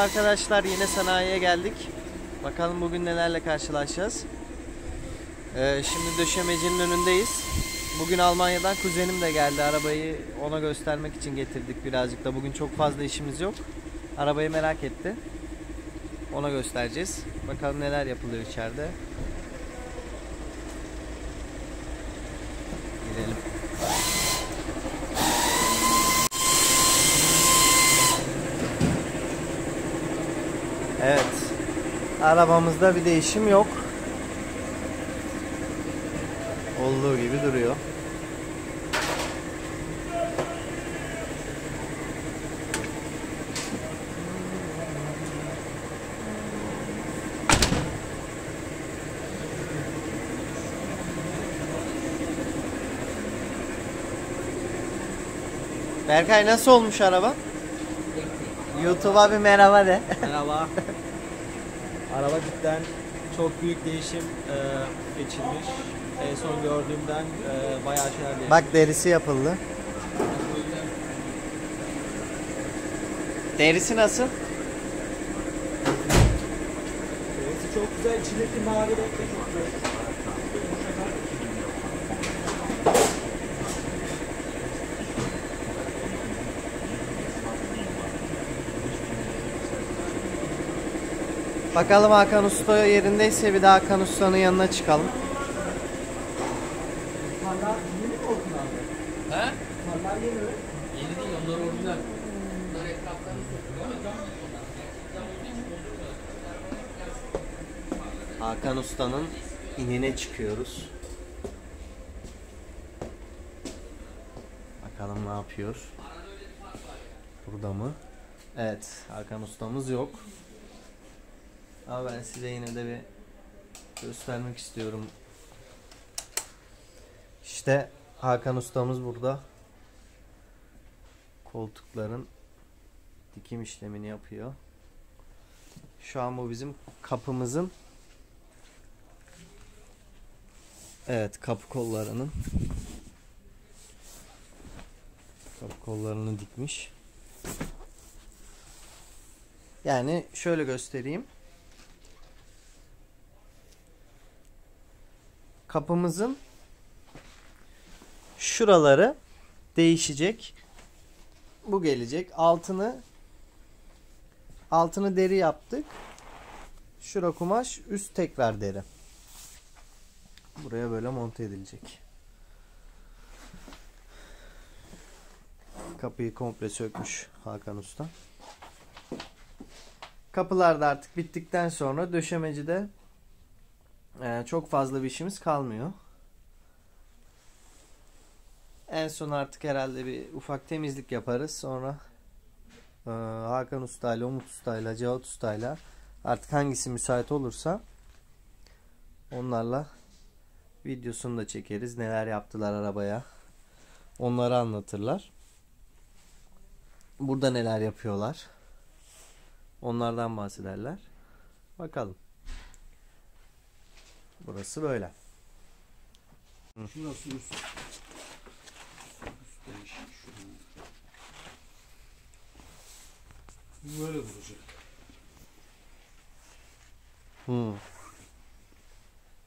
Arkadaşlar. Yine sanayiye geldik. Bakalım bugün nelerle karşılaşacağız. Ee, şimdi döşemecinin önündeyiz. Bugün Almanya'dan kuzenim de geldi. Arabayı ona göstermek için getirdik birazcık da. Bugün çok fazla işimiz yok. Arabayı merak etti. Ona göstereceğiz. Bakalım neler yapılıyor içeride. Gidelim. Evet. Arabamızda bir değişim yok. Olduğu gibi duruyor. Berkay nasıl olmuş araba? YouTube'a bir merhaba de. Merhaba. Araba cidden çok büyük değişim e, geçirmiş. En son gördüğümden e, bayağı şeyler değişmiş. Bak derisi yapıldı. Derisi nasıl? Derisi çok güzel. İçindeki mavi renk de çok güzel. Bakalım Hakan Usta yerindeyse bir de Hakan Usta'nın yanına çıkalım. Hakan Usta'nın inine çıkıyoruz. Bakalım ne yapıyor. Burada mı? Evet, Hakan Usta'mız yok. Ama ben size yine de bir göstermek istiyorum. İşte Hakan Usta'mız burada. Koltukların dikim işlemini yapıyor. Şu an bu bizim kapımızın Evet kapı kollarının kapı kollarını dikmiş. Yani şöyle göstereyim. Kapımızın şuraları değişecek. Bu gelecek. Altını altını deri yaptık. Şura kumaş, üst tekrar deri. Buraya böyle monte edilecek. Kapıyı komple sökmüş Hakan Usta. Kapılar da artık bittikten sonra döşemecide e, çok fazla bir işimiz kalmıyor. En son artık herhalde bir ufak temizlik yaparız. Sonra e, Hakan Usta ile Umut Usta ile Cevat Usta ile artık hangisi müsait olursa onlarla videosunu da çekeriz. Neler yaptılar arabaya. Onları anlatırlar. Burada neler yapıyorlar. Onlardan bahsederler. Bakalım. Burası böyle. Şurası üst. Üst değişik. Bu böyle duracak. Hmm.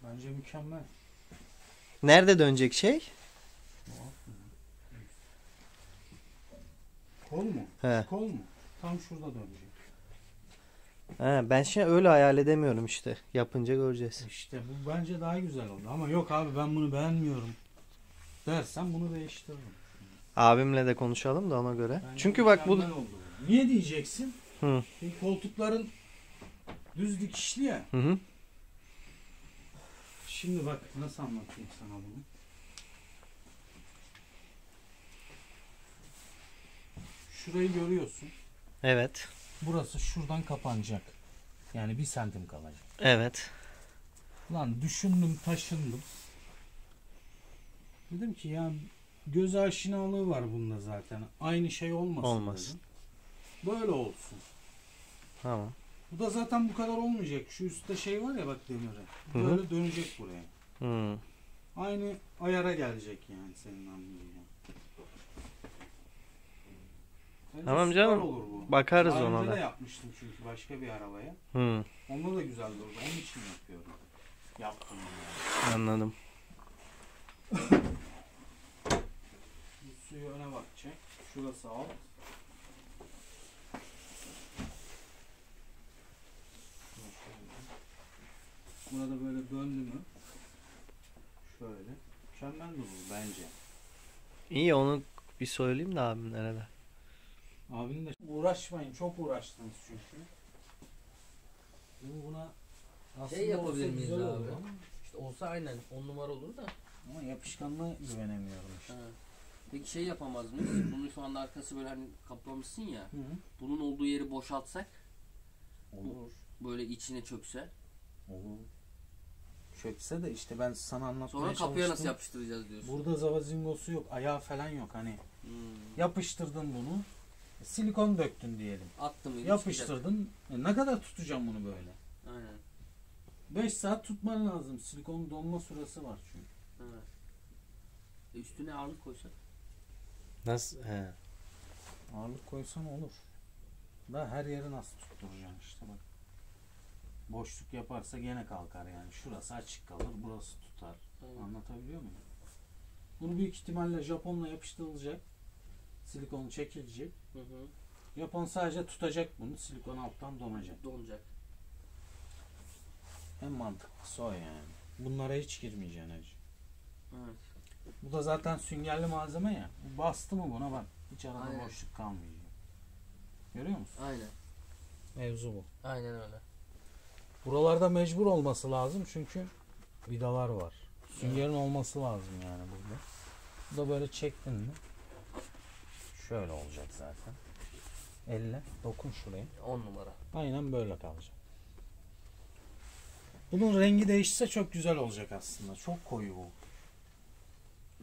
Bence mükemmel. Nerede dönecek şey? Kol mu? He. Kol mu? Tam şurada dönecek. He, ben şey öyle hayal edemiyorum işte. Yapınca göreceğiz. İşte bu bence daha güzel oldu. Ama yok abi ben bunu beğenmiyorum. Dersen bunu değiştiririm. Abimle de konuşalım da ona göre. Bence Çünkü bak bu oldu. Niye diyeceksin? Hı. Çünkü koltukların düz dikişli ya. Hı hı. Şimdi bak nasıl anlatayım sana bunu. Şurayı görüyorsun. Evet. Burası şuradan kapanacak. Yani bir santim kalacak. Evet. Lan düşündüm taşındım. Dedim ki ya göz aşinalığı var bunda zaten. Aynı şey olmasın Olmasın. dedim. Böyle olsun. Tamam. Bu da zaten bu kadar olmayacak. Şu üstte şey var ya bak demiri. Hı hı. Böyle dönecek buraya. Hmm. Aynı ayara gelecek yani senin anlayacağın. Bence Tamam süper canım. Olur bu. bakarız Daha ona önce de da. yapmıştım çünkü başka bir arabaya. Hı, Onda da güzel durdu. Onun için yapıyorum. Yaptım yani. anladım. Bu suyu öne bakacak. Şurası alt. Burada böyle döndü mü? Şöyle. Mükemmel durur bence. İyi onu bir söyleyeyim de abim nerede. Abinin de uğraşmayın. Çok uğraştınız çünkü. Bu buna aslında Şey yapabilir miyiz abi? olur ama- İşte olsa aynen 10 numara olur da. Ama yapışkanlığa güvenemiyorum işte. Ha. Peki şey yapamaz mıyız? Bunun şu anda arkası böyle hani kaplamışsın ya. Hı hı. Bunun olduğu yeri boşaltsak Olur. böyle içine çökse. Olur. Çökse de işte ben sana anlatmaya Sonra kapıya nasıl çalıştım. yapıştıracağız diyorsun. Burada zavazingosu yok, ayağı falan yok hani. Hmm. Yapıştırdın bunu. Silikon döktün diyelim. Attım. Yapıştırdın. E ne kadar tutacağım bunu böyle? Aynen. 5 saat tutman lazım. Silikonun donma süresi var çünkü. Evet. E üstüne ağırlık koysak. Nasıl? He. Ağırlık koysan olur. Da her yeri nasıl tutturacaksın işte bak. Boşluk yaparsa gene kalkar yani. Şurası açık kalır, burası tutar. Evet. Anlatabiliyor muyum? Bunu büyük ihtimalle Japonla yapıştırılacak. Silikonu çekilecek. Hı hı. Japon sadece tutacak bunu. Silikon alttan donacak. Donacak. En mantıklısı o yani. Bunlara hiç girmeyeceksin hacı. Evet. Bu da zaten süngerli malzeme ya. Bu bastı mı buna bak. Hiç arada Aynen. boşluk kalmayacak. Görüyor musun? Aynen. Mevzu bu. Aynen öyle. Buralarda mecbur olması lazım çünkü vidalar var. Süngerin olması lazım yani burada. Bu da böyle çektin mi? Şöyle olacak zaten. Elle dokun şuraya. 10 numara. Aynen böyle kalacak. Bunun rengi değişse çok güzel olacak aslında. Çok koyu bu.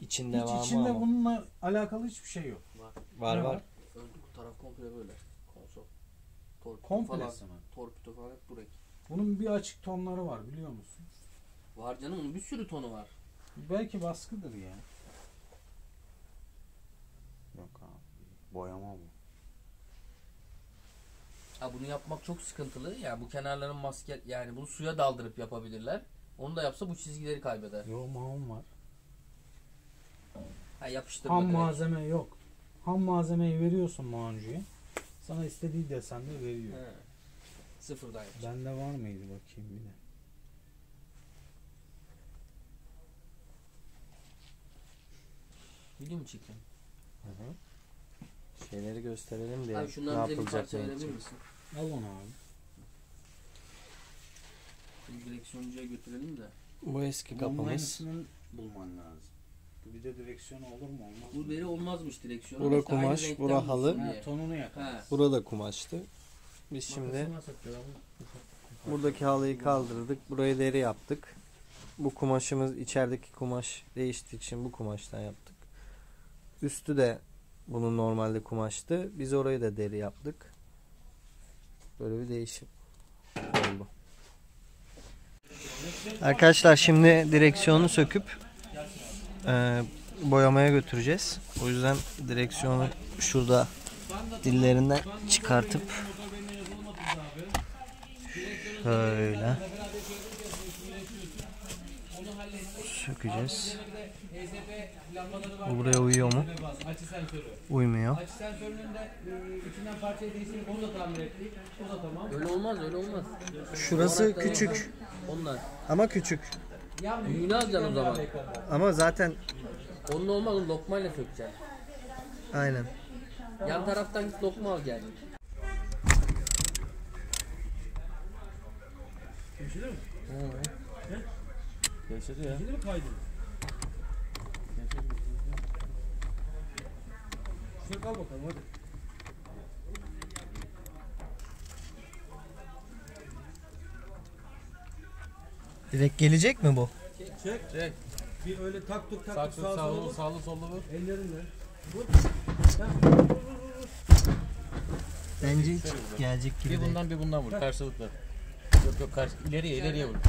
İçinde Hiç var içinde mı ama? bununla alakalı hiçbir şey yok. Var Ne var. Ön taraf komple böyle. Konsol. Torpido Komplesi falan. mi? Torpido falan hep bu renk. Bunun bir açık tonları var biliyor musun? Var canım onun bir sürü tonu var. Belki baskıdır ya. Yok abi. Boyama bu. Ha bunu yapmak çok sıkıntılı. Yani bu kenarların maske yani bunu suya daldırıp yapabilirler. Onu da yapsa bu çizgileri kaybeder. Yo mahum var. Ha yapıştırma Ham direkt. malzeme yok. Ham malzemeyi veriyorsun muancıya. Sana istediği desende veriyor. He. Sıfırdan yapacak. Bende var mıydı bakayım bir de. Biliyor musun çekim? Şeyleri gösterelim diye. Abi ne şundan bize bir yapılacak parça verebilir misin? Al onu abi. Şimdi direksiyoncuya götürelim de. Bu eski Bunun kapımız. aynısını bulman lazım. Bu bir de direksiyon olur mu olmaz Bu mı? veri olmazmış direksiyonu. Bura İşte aynı kumaş, renkten bura bulsun halı. diye. Ha, tonunu yakar. He. Burada kumaştı. Biz şimdi buradaki halıyı kaldırdık. Burayı deri yaptık. Bu kumaşımız içerideki kumaş değiştiği için bu kumaştan yaptık. Üstü de bunun normalde kumaştı. Biz orayı da deri yaptık. Böyle bir değişim oldu. Arkadaşlar şimdi direksiyonu söküp e, boyamaya götüreceğiz. O yüzden direksiyonu şurada dillerinden çıkartıp şöyle sökeceğiz. Bu buraya uyuyor mu? Açı sensörü. Uymuyor. Açı sensörünün de e, içinden parçayı değiştirip onu da tamir ettik. O da tamam. Öyle olmaz öyle olmaz. Şurası küçük Ondan. ama küçük. Büyüğünü alacaksın o zaman. Ama zaten Onun olmaz onu lokmayla sökeceksin. aynen. Yan taraftan git lokma al gel. Yaşadı ya. Şuraya kal bakalım hadi. Direkt gelecek mi bu? Çek. Çek. Bir öyle tak tuk tak Sağ tuk sağa sağlı, sola vur. sağlı sollu vur. Ellerinle. Bence hiç gelecek gibi Bir değil. bundan bir bundan vur karşılıklı. Yok yok karşı ileriye ileriye vur. Bu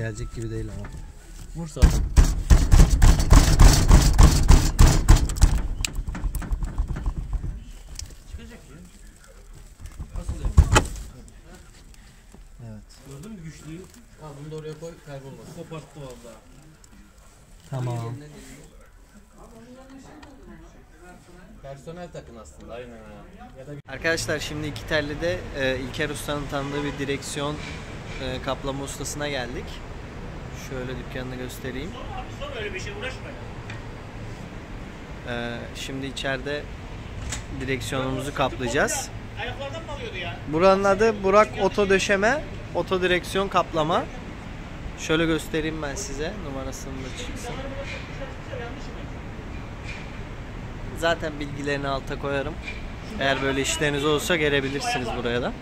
Gelecek gibi değil ama. Bursa. Çıkacak ya. Nasıl yapayım? Evet. Gördün mü güçlüyü? Ha bunu oraya koy kaybolmaz. Koparttı valla. Tamam. Personel takın aslında aynen Arkadaşlar şimdi iki İkiterli'de e, İlker Usta'nın tanıdığı bir direksiyon e, kaplama ustasına geldik. Şöyle dükkanını göstereyim. E, şimdi içeride direksiyonumuzu kaplayacağız. Buranın adı Burak Oto Döşeme, Oto Direksiyon Kaplama. Şöyle göstereyim ben size numarasını da çıksın. Zaten bilgilerini alta koyarım. Eğer böyle işleriniz olursa gelebilirsiniz buraya da.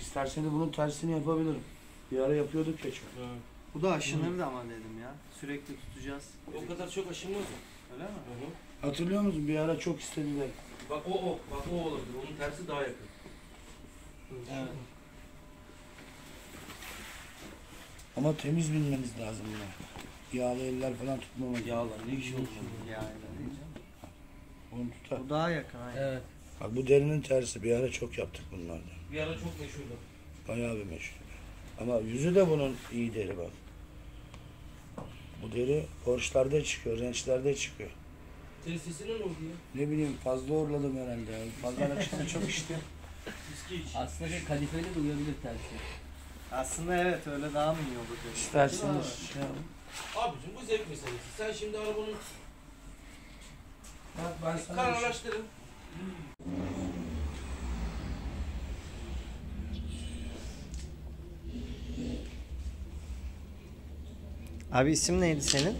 Bak istersen de bunun tersini yapabilirim. Bir ara yapıyorduk ya çok. Bu da aşınır ama dedim ya. Sürekli tutacağız. O kadar çok aşınmaz? Öyle mi? Hı hı. Hatırlıyor musun? Bir ara çok istediler. Bak o o, bak o olabilir. Onun tersi daha yakın. Evet. Ama temiz bilmeniz lazım buna. Yağlı eller falan tutmamak. Yağlar ne işi olmuş? Yani. Onu tutar. Bu daha yakın. Aynen. Evet. Bak bu derinin tersi. Bir ara çok yaptık bunlardan. Bir ara çok meşhurdu. Bayağı bir meşhur. Ama yüzü de bunun iyi deri bak. Bu deri Porsche'larda çıkıyor, rençlerde çıkıyor. Tesisine ne oldu ya? Ne bileyim fazla orladım herhalde. Fazla açıkta çok içtim. Aslında bir kadifeli de uyabilir tersi. Aslında evet öyle daha mı iyi olur? İsterseniz şey yapın. Abicim bu zevk meselesi. Sen şimdi arabanın Bak ben sana bir şey- kararlaştırın. Abi isim neydi senin?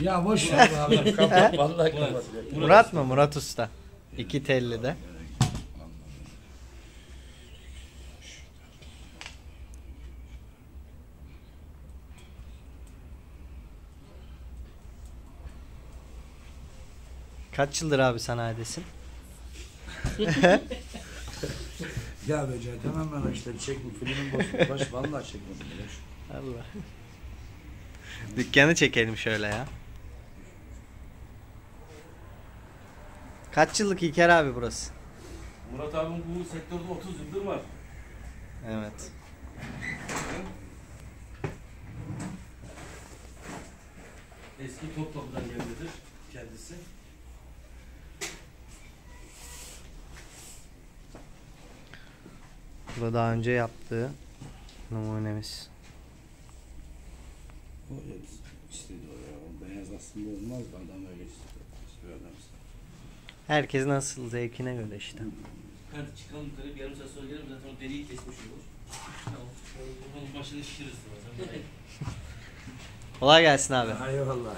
Ya boş ver abi. kapat. Vallahi kapat. Murat mı? Murat Usta. İki telli de. Kaç yıldır abi sanayidesin? Ya be Cahit hemen bana işte çekme. Filmin boş. Baş vallahi çekmedim. Boş. Allah. Dükkanı çekelim şöyle ya. Kaç yıllık İlker abi burası? Murat abim bu sektörde 30 yıldır var. Evet. Eski Topkapı'dan gelmedir kendisi. Bu da daha önce yaptığı numunemiz. O istedi o ya. O beyaz aslında olmaz da adam öyle işte. Herkes nasıl zevkine göre işte. Hadi çıkalım yukarı bir yarım saat sonra gelirim zaten o deriyi kesmiş olur. Tamam. Bunun başını şişiririz zaten. Kolay gelsin abi. Eyvallah.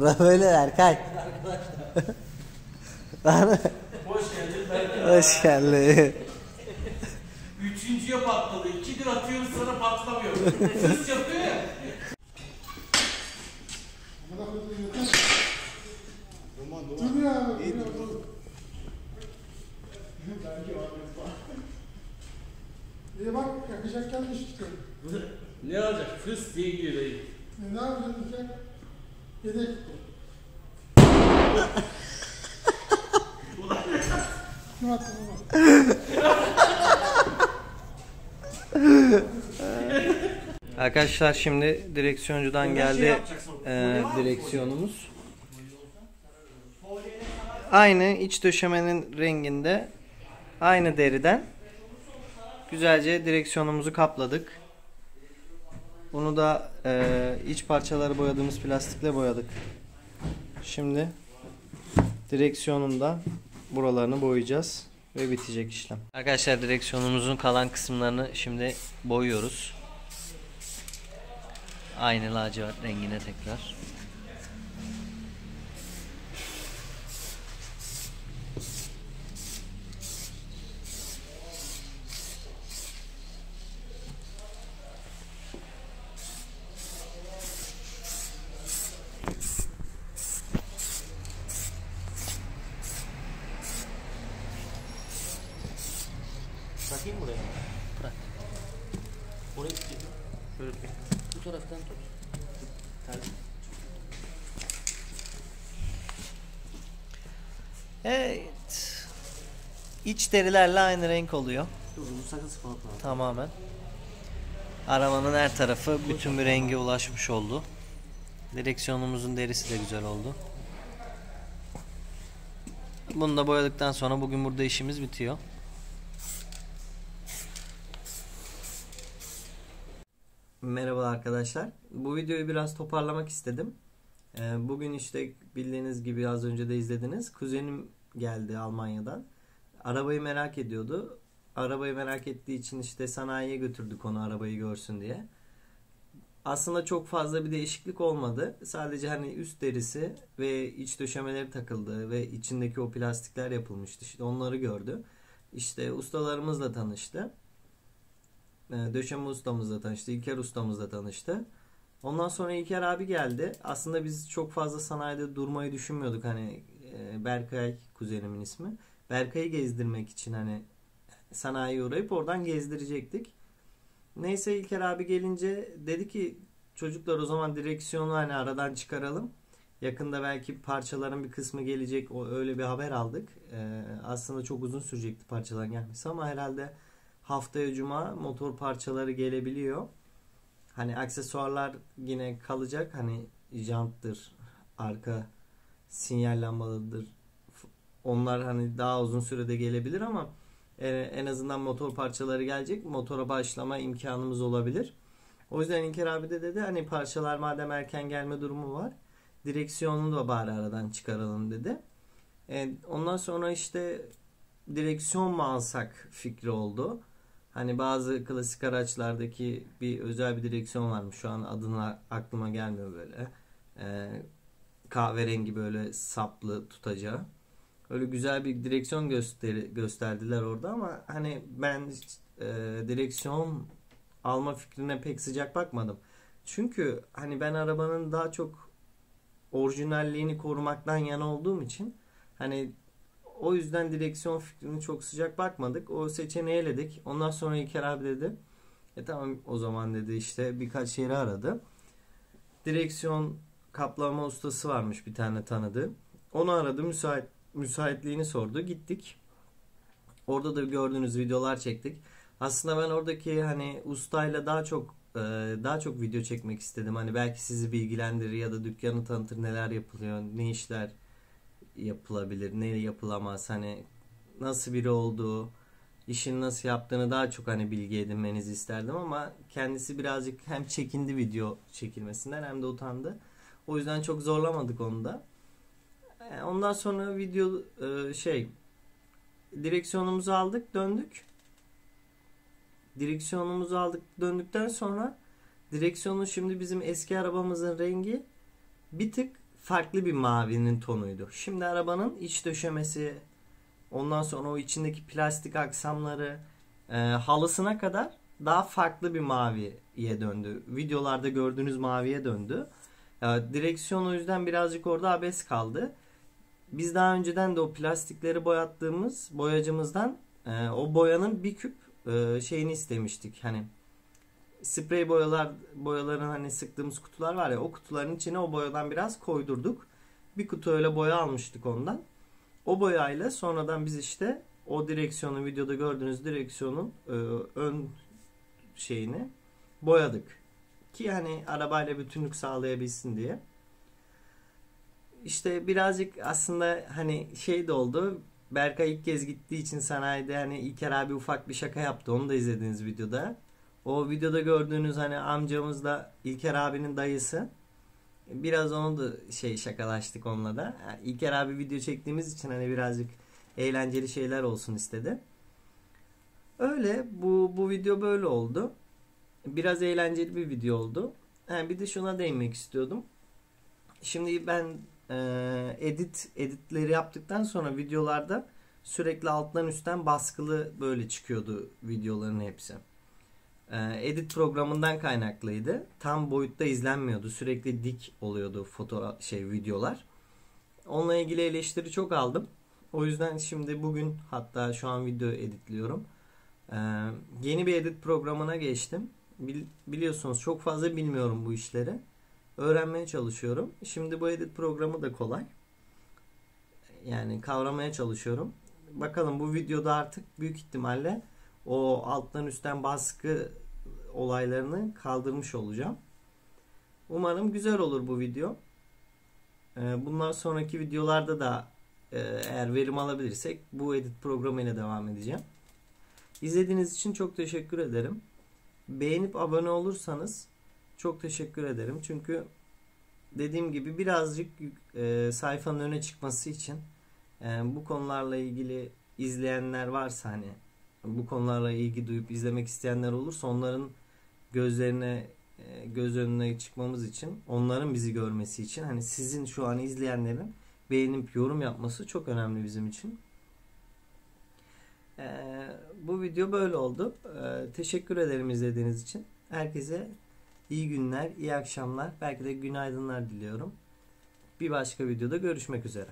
Bura böyle Erkay. Hoş geldin Berkay. Hoş geldin. Üçüncüye patladı. İkidir atıyoruz sana patlamıyor. Hız yapıyor ya. İyi bak yakacak gelmiş işte. Ne olacak? Fıs diye gidiyor dayı. E, ne yapacaksın işte? Yedek. Ne attın baba? Arkadaşlar şimdi direksiyoncudan geldi e, direksiyonumuz. Aynı iç döşemenin renginde aynı deriden güzelce direksiyonumuzu kapladık. Bunu da e, iç parçaları boyadığımız plastikle boyadık. Şimdi direksiyonun da buralarını boyayacağız ve bitecek işlem. Arkadaşlar direksiyonumuzun kalan kısımlarını şimdi boyuyoruz. Aynı lacivert rengine tekrar. Bırakayım buraya. Bırak. Oraya tutayım. Şöyle tutayım. Bu taraftan tut. Tersi. Evet. İç derilerle aynı renk oluyor. Sakın sıkmak lazım. Tamamen. Arabanın her tarafı bütün bir renge ulaşmış oldu. Direksiyonumuzun derisi de güzel oldu. Bunu da boyadıktan sonra bugün burada işimiz bitiyor. Merhaba arkadaşlar. Bu videoyu biraz toparlamak istedim. Ee, Bugün işte bildiğiniz gibi az önce de izlediniz. Kuzenim geldi Almanya'dan. Arabayı merak ediyordu. Arabayı merak ettiği için işte sanayiye götürdük onu arabayı görsün diye. Aslında çok fazla bir değişiklik olmadı. Sadece hani üst derisi ve iç döşemeleri takıldı ve içindeki o plastikler yapılmıştı. İşte onları gördü. İşte ustalarımızla tanıştı. e, döşeme ustamızla tanıştı. İlker ustamızla tanıştı. Ondan sonra İlker abi geldi. Aslında biz çok fazla sanayide durmayı düşünmüyorduk. Hani e, Berkay kuzenimin ismi. Berkay'ı gezdirmek için hani sanayiye uğrayıp oradan gezdirecektik. Neyse İlker abi gelince dedi ki çocuklar o zaman direksiyonu hani aradan çıkaralım. Yakında belki parçaların bir kısmı gelecek. O öyle bir haber aldık. Ee, aslında çok uzun sürecekti parçaların gelmesi ama herhalde haftaya cuma motor parçaları gelebiliyor. Hani aksesuarlar yine kalacak. Hani janttır, arka sinyal lambalıdır. Onlar hani daha uzun sürede gelebilir ama e, en azından motor parçaları gelecek. Motora başlama imkanımız olabilir. O yüzden İlker abi de dedi hani parçalar madem erken gelme durumu var. Direksiyonunu da bari aradan çıkaralım dedi. E, ondan sonra işte direksiyon mu alsak fikri oldu. Hani bazı klasik araçlardaki bir özel bir direksiyon varmış. Şu an adını aklıma gelmiyor böyle. E, kahverengi böyle saplı tutacağı. Öyle güzel bir direksiyon gösteri, gösterdiler orada ama hani ben e, direksiyon alma fikrine pek sıcak bakmadım. Çünkü hani ben arabanın daha çok orijinalliğini korumaktan yana olduğum için hani o yüzden direksiyon fikrini çok sıcak bakmadık. O seçeneği eledik. Ondan sonra İlker abi dedi. E tamam o zaman dedi işte birkaç yeri aradı. Direksiyon kaplama ustası varmış bir tane tanıdığı. Onu aradı müsait müsaitliğini sordu. Gittik. Orada da gördüğünüz videolar çektik. Aslında ben oradaki hani ustayla daha çok e, daha çok video çekmek istedim. Hani belki sizi bilgilendirir ya da dükkanı tanıtır neler yapılıyor, ne işler yapılabilir, ne yapılamaz. Hani nasıl biri olduğu, işini nasıl yaptığını daha çok hani bilgi edinmenizi isterdim ama kendisi birazcık hem çekindi video çekilmesinden hem de utandı. O yüzden çok zorlamadık onu da. E, ondan sonra video e, şey direksiyonumuzu aldık döndük. Direksiyonumuzu aldık döndükten sonra direksiyonun şimdi bizim eski arabamızın rengi bir tık farklı bir mavinin tonuydu. Şimdi arabanın iç döşemesi ondan sonra o içindeki plastik aksamları e, halısına kadar daha farklı bir maviye döndü. Videolarda gördüğünüz maviye döndü. E, direksiyon o yüzden birazcık orada abes kaldı. Biz daha önceden de o plastikleri boyattığımız boyacımızdan e, o boyanın bir küp e, şeyini istemiştik. Hani sprey boyalar boyaların hani sıktığımız kutular var ya o kutuların içine o boyadan biraz koydurduk. Bir kutu öyle boya almıştık ondan. O boyayla sonradan biz işte o direksiyonu videoda gördüğünüz direksiyonun e, ön şeyini boyadık. Ki hani arabayla bütünlük sağlayabilsin diye. İşte birazcık aslında hani şey de oldu. Berkay ilk kez gittiği için sanayide hani İlker abi ufak bir şaka yaptı. Onu da izlediğiniz videoda. O videoda gördüğünüz hani amcamız da İlker abinin dayısı. Biraz onu da şey şakalaştık onunla da. İlker abi video çektiğimiz için hani birazcık eğlenceli şeyler olsun istedi. Öyle bu bu video böyle oldu. Biraz eğlenceli bir video oldu. Yani bir de şuna değinmek istiyordum. Şimdi ben e, edit editleri yaptıktan sonra videolarda sürekli alttan üstten baskılı böyle çıkıyordu videoların hepsi. E, edit programından kaynaklıydı. Tam boyutta izlenmiyordu. Sürekli dik oluyordu foto şey videolar. Onunla ilgili eleştiri çok aldım. O yüzden şimdi bugün hatta şu an video editliyorum. Ee, yeni bir edit programına geçtim. Bil, biliyorsunuz çok fazla bilmiyorum bu işleri öğrenmeye çalışıyorum. Şimdi bu edit programı da kolay. Yani kavramaya çalışıyorum. Bakalım bu videoda artık büyük ihtimalle o alttan üstten baskı olaylarını kaldırmış olacağım. Umarım güzel olur bu video. Ee, bundan sonraki videolarda da e, eğer verim alabilirsek bu edit programıyla devam edeceğim. İzlediğiniz için çok teşekkür ederim. Beğenip abone olursanız çok teşekkür ederim. Çünkü dediğim gibi birazcık e, sayfanın öne çıkması için e, bu konularla ilgili izleyenler varsa hani bu konularla ilgi duyup izlemek isteyenler olursa onların gözlerine e, göz önüne çıkmamız için onların bizi görmesi için hani sizin şu an izleyenlerin beğenip yorum yapması çok önemli bizim için. Ee, bu video böyle oldu. Ee, teşekkür ederim izlediğiniz için. Herkese iyi günler, iyi akşamlar, belki de günaydınlar diliyorum. Bir başka videoda görüşmek üzere.